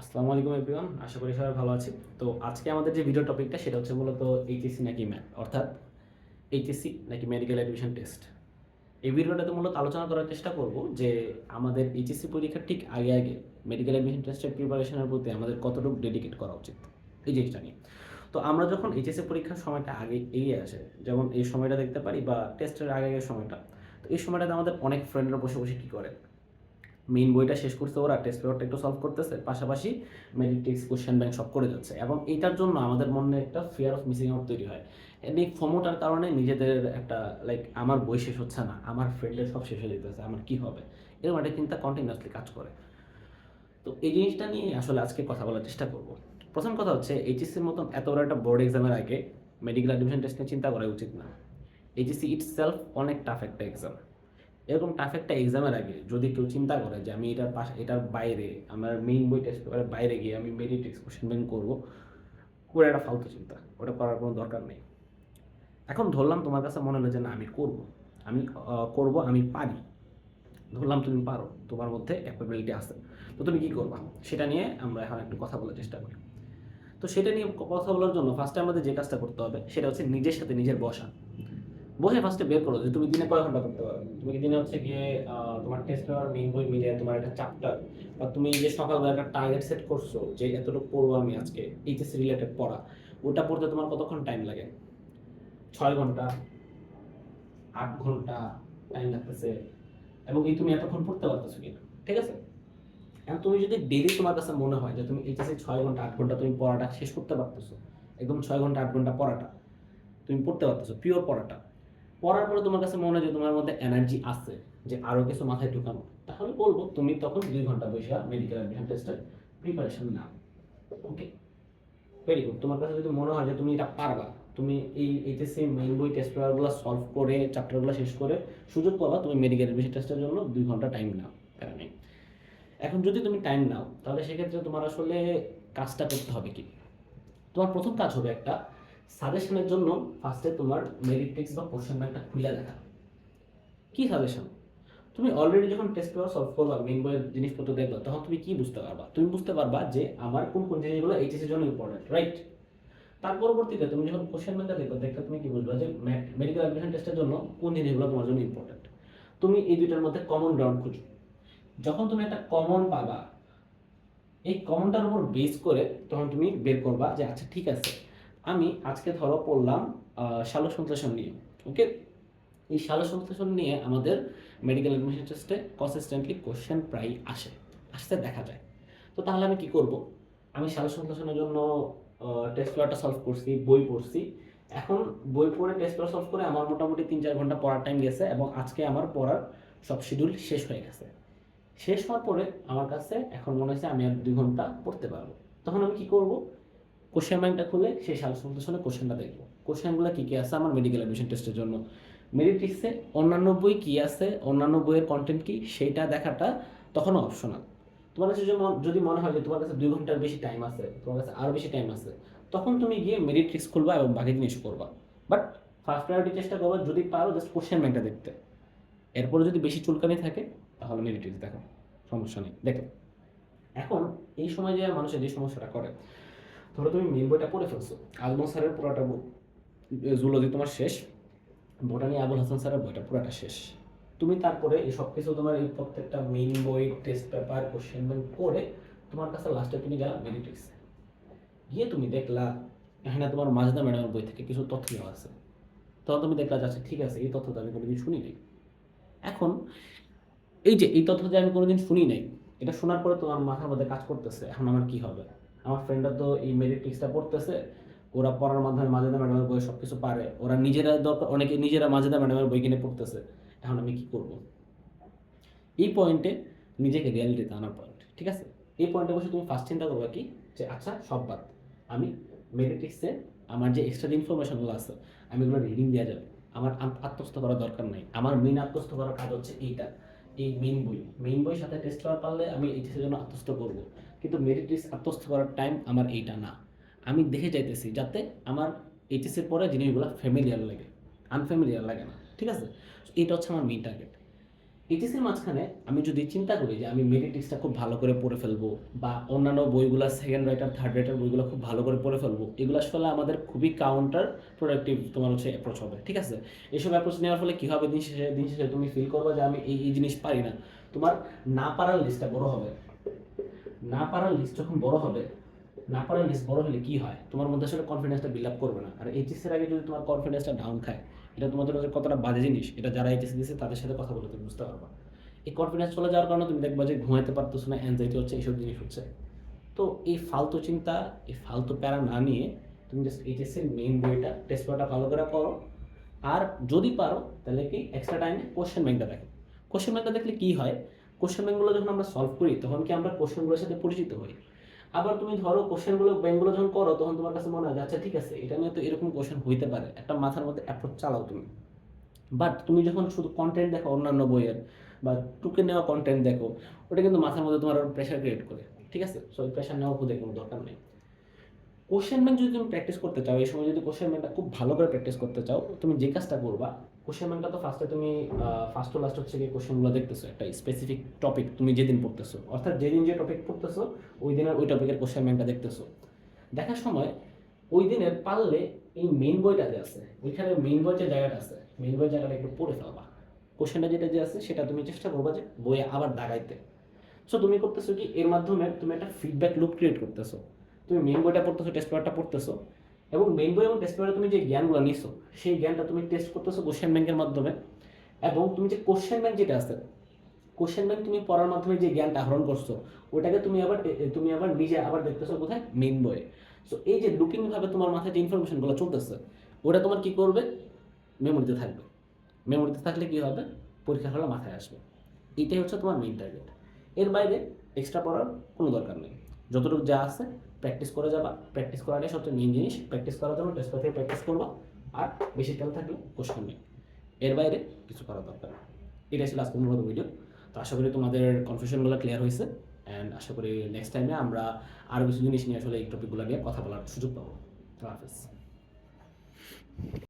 আসসালামু আলাইকুম এভরিওয়ান আশা করি সবাই ভালো আছি তো আজকে আমাদের যে ভিডিও টপিকটা সেটা হচ্ছে মূলত এইচএসসি নাকি ম্যাথ অর্থাৎ এইচএসসি নাকি মেডিকেল অ্যাডমিশন টেস্ট এই ভিডিওটাতে মূলত আলোচনা করার চেষ্টা করব যে আমাদের এইচএসসি পরীক্ষার ঠিক আগে আগে মেডিকেল অ্যাডমিশন টেস্টের প্রিপারেশনের প্রতি আমাদের কতটুকু ডেডিকেট করা উচিত। এই জিনিসটা নিয়ে। তো আমরা যখন এইচএসসি পরীক্ষার সময়টা আগে এগিয়ে আসে, যেমন এই সময়টা দেখতে পারি বা টেস্টের আগে আগের সময়টা, তো এই সময়টাতে আমাদের অনেক ফ্রেন্ডরা বসে বসে কী করে? মেইন বইটা শেষ করছে ওরা টেস্ট পেপারটা একটু সলভ করতেছে, পাশাপাশি মেডিটেক্স কোশ্চেন ব্যাংক সব করে যাচ্ছে। এবং এইটার জন্য আমাদের মনে একটা ফিয়ার অফ মিসিং আউট তৈরি হয়। এই ফোমোটার কারণে নিজেদের একটা লাইক আমার বই শেষ হচ্ছে না, আমার ফ্রেন্ডের সব শেষ হয়ে যেতেছে, আমার কি হবে? এরকম একটা চিন্তা কন্টিনিউয়াসলি কাজ করে। তো এই জিনিসটা নিয়ে আসলে আজকে কথা বলার চেষ্টা করব। প্রথম কথা হচ্ছে এইচএসসির মতন এত বড় একটা বোর্ড এক্সামের আগে মেডিকেল অ্যাডমিশন টেস্ট নিয়ে চিন্তা করা উচিত না। এইচএসসি ইটস সেলফ অনেক টাফ একটা এক্সাম এরকম টাফ একটা এক্সামের আগে যদি কেউ চিন্তা করে যে আমি এটার পাশে, এটার বাইরে, আমার মেইন বই টেস্ট পেপারের বাইরে গিয়ে আমি মেরিটেক্স কোশ্চেন ব্যাংক করব করে একটা ফালতু চিন্তা। ওটা করার কোনো দরকার নেই। এখন ধরলাম তোমার কাছে মনে হলো যে না, আমি করব। আমি করব, আমি পারি। ধরলাম তুমি পারো, তোমার মধ্যে ক্যাপাবিলিটি আছে। তো তুমি কী করবা? সেটা নিয়ে আমরা এখন একটু কথা বলার চেষ্টা করি। তো সেটা নিয়ে কথা বলার জন্য ফার্স্টে আমাদের যে কাজটা করতে হবে, সেটা হচ্ছে নিজের সাথে নিজের বসা। বসে ফার্স্টে বের করো যে তুমি দিনে কয় ঘণ্টা করতে পারো? তুমি দিনে হচ্ছে গিয়ে তোমার টেস্ট পেপার মেইন বই মিলে তোমার একটা চ্যাপ্টার বা তুমি যে সকালবেলা একটা টার্গেট সেট করছ, যে এতটুকু পড়ব আমি আজকে এইচএসসি রিলেটেড পড়া, ওটা পড়তে তোমার কতক্ষণ টাইম লাগে? ছয় ঘণ্টা, আট ঘণ্টা টাইম লাগতেছে। এবং এই তুমি এতক্ষণ পড়তে পারতেছো কিনা? ঠিক আছে? এখন তুমি যদি ডেলি তোমার কাছে মনে হয় যে তুমি এইচএসসি ছয় ঘণ্টা, আট ঘণ্টা তুমি পড়াটা শেষ করতে পারতেছো, একদম ছয় ঘণ্টা, আট ঘণ্টা পড়াটা, তুমি পড়তে পারতেছো পিওর পড়াটা পড়ার পরে তোমার কাছে মনে হয় যে তোমার মধ্যে এনার্জি আছে, যে আরও কিছু মাথায় ঢুকানো, তাহলে বলব তুমি তখন দুই ঘণ্টা বসে মেডিকেল অ্যাডমিশন টেস্টের প্রিপারেশন নাও। ওকে ভেরি গুড তোমার কাছে যদি মনে হয় যে তুমি এটা পারবা, তুমি এই এইচএসসি মেইন বই টেস্ট পেপারগুলো সলভ করে চ্যাপ্টারগুলো শেষ করে সুযোগ পাবা, তুমি মেডিকেল অ্যাডমিশন টেস্টের জন্য দুই ঘণ্টা টাইম নাও প্যারা নেই এখন যদি তুমি টাইম নাও, তাহলে সেক্ষেত্রে তোমার আসলে কাজটা করতে হবে কি? তোমার প্রথম কাজ হবে একটা সাজেশনের জন্য ফার্স্টে তোমার মেরিট টেক্সট বা কোশ্চেন ব্যাংকটা খুলে দেখা। কি সাজেশন তুমি অলরেডি যখন টেস্ট পেপার সলভ করবা মেইন বইয়ের জিনিসপত্র দেখবা, তখন তুমি কি বুঝতে পারবা? তুমি বুঝতে পারবা যে আমার কোন কোন জিনিসগুলো এইচএসির জন্য ইম্পর্টেন্ট রাইট তার পরবর্তীতে তুমি যখন কোশ্চেন ব্যাংকটা দেখবে, দেখলে তুমি কি বুঝবা যে মেডিকেল অ্যাডমিশন টেস্টের জন্য কোন জিনিসগুলো তোমার জন্য ইম্পর্টেন্ট তুমি এই দুইটার মধ্যে কমন গ্রাউন্ড খুঁজো। যখন তুমি একটা কমন পাবা, এই কমনটার উপর বেস করে তখন তুমি বের করবা যে আচ্ছা ঠিক আছে। আমি আজকে ধরো পড়লাম সালোক সংশ্লেষণ নিয়ে ওকে এই সালোক সংশ্লেষণ নিয়ে আমাদের মেডিকেল অ্যাডমিশন টেস্টে কনসিস্টেন্টলি কোশ্চেন প্রায় আসে, আসতে দেখা যায়। তো তাহলে আমি কি করব? আমি সালোক সংশ্লেষণের জন্য টেস্ট পেপারটা সলভ করছি, বই পড়ছি। এখন বই পড়ে টেস্ট পেপার সলভ করে আমার মোটামুটি তিন চার ঘণ্টা পড়ার টাইম গেছে এবং আজকে আমার পড়ার সব শিডিউল শেষ হয়ে গেছে। শেষ হওয়ার পরে আমার কাছে এখন মনে হচ্ছে আমি আর দুই ঘণ্টা পড়তে পারব। তখন আমি কি করব? কোশ্চেন ব্যাংকটা খুলে সেই সাল সংশ্লেষণে কোশ্চেনটা দেখব। কোশ্চেনগুলো কী কী আছে? আমার মেডিকেল অ্যাডমিশন টেস্টের জন্য। মেরিটিক্সে অন্যান্য বই কী আছে? অন্যান্য বইয়ের কন্টেন্ট কী? সেইটা দেখাটা তখনও অপশনাল তোমার কাছে যদি মনে হয় যে তোমার কাছে দুই ঘণ্টার বেশি টাইম আছে, তোমার কাছে আরও বেশি টাইম আছে, তখন তুমি গিয়ে মেরিট মেরিট্রিক্স খুলবা এবং বাকি জিনিস করবা। বাট ফার্স্ট প্রায়োরিটি চেষ্টা করবা, যদি পারো জাস্ট কোশ্চেন ব্যাংকটা দেখতে। এরপরে যদি বেশি চুলকানি থাকে, তাহলে মেরিট মেরিট্রিক্স দেখো সমস্যা নেই। দেখো, এখন এই সময় যে মানুষের যে সমস্যাটা করে ধরো তুমি মেন বইটা পড়ে ফেলছো। আজমল স্যারের পুরোটা জুলজি তোমার শেষ বোটানি আবুল হাসান স্যারের বইটা পুরোটা শেষ। তুমি তারপরে এই সব কিছু তোমার এই প্রত্যেকটা মেইন বই টেস্ট পেপার কোশ্চেন করে তোমার কাছে লাস্টে তুমি গেলা মেরিটিক্স গিয়ে তুমি দেখলা, এখানে তোমার মাজদা ম্যাডামের বই থেকে কিছু তথ্য দেওয়া আছে। তখন তুমি দেখলা যে আচ্ছা ঠিক আছে, এই তথ্য তো আমি কোনোদিন শুনি নাই। এখন, এই যে, এই তথ্য যে আমি কোনোদিন শুনি নাই, এটা শোনার পরে তোমার মাথার মধ্যে কাজ করতেছে, এখন আমার কি হবে? আমার ফ্রেন্ডরা তো এই মেরিটিক্সটা পড়তেছে, ওরা পড়ার মাধ্যমে মাজেদা ম্যাডামের বই সব কিছু পারে। ওরা নিজেরা দরকার, অনেকে নিজেরা মাজেদা ম্যাডামের বই কিনে পড়তেছে। এখন আমি কি করব? এই পয়েন্টে নিজেকে রিয়ালিটিতে আনার পয়েন্ট ঠিক আছে? এই পয়েন্টে বসে তুমি ফার্স্ট চিন্তা করবে কি? যে আচ্ছা সব বাদ। আমি মেরিটিক্সে আমার যে এক্সট্রা ইনফরমেশনগুলো আছে, আমি এগুলো রিডিং দেওয়া যাবে। আমার আত- আত্মস্থ করার দরকার নাই। আমার মেইন আত্মস্থ করার কাজ হচ্ছে এইটা। এই মেইন বই। মেইন বই সাথে টেস্ট করা পারলে আমি এইচএসের জন্য আত্মস্থ করব। কিন্তু মেরিটিক্স আত্মস্থ করার টাইম আমার এইটা না। আমি দেখে যাইতেছি যাতে আমার এইচএসের পরে জিনিসগুলো ফ্যামিলিয়ার লাগে। আনফ্যামিলিয়ার লাগে না, ঠিক আছে? এটা হচ্ছে আমার মেইন টার্গেট এইচএসের মাঝখানে আমি যদি চিন্তা করি যে আমি মেডিটিক্সটা খুব ভালো করে পড়ে ফেলব বা অন্যান্য বইগুলো সেকেন্ড রাইটার থার্ড রাইটার বইগুলো খুব ভালো করে পড়ে ফেলব, এগুলো আসলে আমাদের খুবই কাউন্টার প্রোডাক্টিভ তোমার হচ্ছে অ্যাপ্রোচ হবে, ঠিক আছে? এইসব অ্যাপ্রোচ নেওয়ার ফলে কী হবে? দিন শেষে দিন শেষে তুমি ফিল করবে যে আমি এই এই জিনিস পারি না। তোমার না পারার লিস্টটা বড় হবে। না পারার লিস্ট যখন বড় হবে, না পারার লিস্ট বড় হলে কি হয়? তোমার মধ্যে আসলে কনফিডেন্সটা বিল্ড আপ করবে না। আর এইচএসির আগে যদি তোমার কনফিডেন্সটা ডাউন খায়, এটা তোমাদের কাছে কতটা বাজে জিনিস, এটা যারা এইচএসি দিয়েছে তাদের সাথে কথা বলে তুমি বুঝতে পারবা। এই কনফিডেন্স চলে যাওয়ার কারণে তুমি দেখবা যে ঘুমাইতে পারতেছো না অ্যাংজাইটি হচ্ছে, এইসব জিনিস হচ্ছে। তো এই ফালতু চিন্তা, এই ফালতু প্যারা না নিয়ে তুমি জাস্ট এইচএসসির মেইন বইটা টেস্ট পেপারটা ভালো করে করো আর যদি পারো, তাহলে কি এক্সট্রা টাইমে কোশ্চেন ব্যাংকটা দেখো। কোশ্চেন ব্যাংকটা দেখলে কি হয়? কোশ্চেন ব্যাংকগুলো যখন আমরা সলভ করি, তখন কি আমরা কোশ্চেনগুলোর সাথে পরিচিত হই? আবার তুমি ধরো কোশ্চেনগুলো ব্যাংকগুলো যখন করো, তখন তোমার কাছে মনে হয় আচ্ছা ঠিক আছে, এটা নিয়ে তো এরকম কোশ্চেন হইতে পারে। একটা মাথার মধ্যে অ্যাপ্রোচ চালাও তুমি। বাট তুমি যখন শুধু কন্টেন্ট দেখো, অন্যান্য বইয়ের, বা টুকে নেওয়া কন্টেন্ট দেখো, ওটা কিন্তু মাথার মধ্যে তোমার প্রেশার ক্রিয়েট করে, ঠিক আছে? সো প্রেশার নেওয়া খুদে কোনো দরকার নেই। কোশ্চেন ব্যাংক যদি তুমি প্র্যাকটিস করতে চাও, এই সময় যদি কোশ্চেন ব্যাংকটা খুব ভালো করে প্র্যাকটিস করতে চাও, তুমি যে কাজটা করবা কোশ্চেন ব্যাংকটা তো ফার্স্টে তুমি ফার্স্ট টু লাস্ট হচ্ছে গিয়ে কোশ্চেনগুলো দেখতেছো, একটা স্পেসিফিক টপিক তুমি যেদিন পড়তেছো। অর্থাৎ যেদিন যে টপিক পড়তেছো, ওই দিনের ওই টপিকের কোশ্চেন ব্যাংকটা দেখতেছো। দেখার সময় ওই দিনের পারলে এই মেইন বইটা যে আছে, ওইখানে মেইন বই যে জায়গাটা আছে মেইন বই জায়গাটা একটু পড়ে ফেলবা। কোশ্চেনটা যেটা যে আছে, সেটা তুমি চেষ্টা করবা যে বইয়ে আবার দাগাইতে। সো তুমি করতেছো কি, এর মাধ্যমে তুমি একটা ফিডব্যাক লুপ ক্রিয়েট করতেছো। তুমি মেইন বইটা পড়তেছো টেস্ট পেপারটা পড়তেছো এবং মেইন বই এবং টেস্ট পেপারে তুমি যে জ্ঞানগুলো নিছো, সেই জ্ঞানটা তুমি টেস্ট করতেছো কোশ্চেন ব্যাংকের মাধ্যমে এবং তুমি যে কোশ্চেন ব্যাংক যেটা আছে কোশ্চেন ব্যাংক তুমি পড়ার মাধ্যমে যে জ্ঞানটা আহরণ করছ ওটাকে তুমি আবার তুমি আবার নিজে আবার দেখতেছো কোথায়? মেইন বইয়ে। সো এই যে লুকিং ভাবে তোমার মাথায় যে ইনফরমেশনগুলো চলতেছে, ওটা তোমার কি করবে? মেমোরিতে থাকবে। মেমোরিতে থাকলে কি হবে? পরীক্ষার হলে মাথায় আসবে। এইটাই হচ্ছে তোমার মেইন টার্গেট এর বাইরে এক্সট্রা পড়ার কোনো দরকার নেই। যতটুকু যা আছে প্র্যাকটিস করে যাবা। প্র্যাকটিস করাটাই সবচেয়ে মেইন জিনিস প্র্যাকটিস করার জন্য টেস্ট থেকে প্র্যাকটিস করবা। আর বেশি তেল থাকলে কোশ্চেন নেই এর বাইরে কিছু করার দরকার এটাই ছিল আজকের মূলত ভিডিও তো আশা করি তোমাদের কনফিউশনগুলো ক্লিয়ার হয়েছে। অ্যান্ড আশা করি নেক্সট টাইমে আমরা আরও কিছু জিনিস নিয়ে আসলে এই টপিকগুলো নিয়ে কথা বলার সুযোগ পাবো। হাফেজ।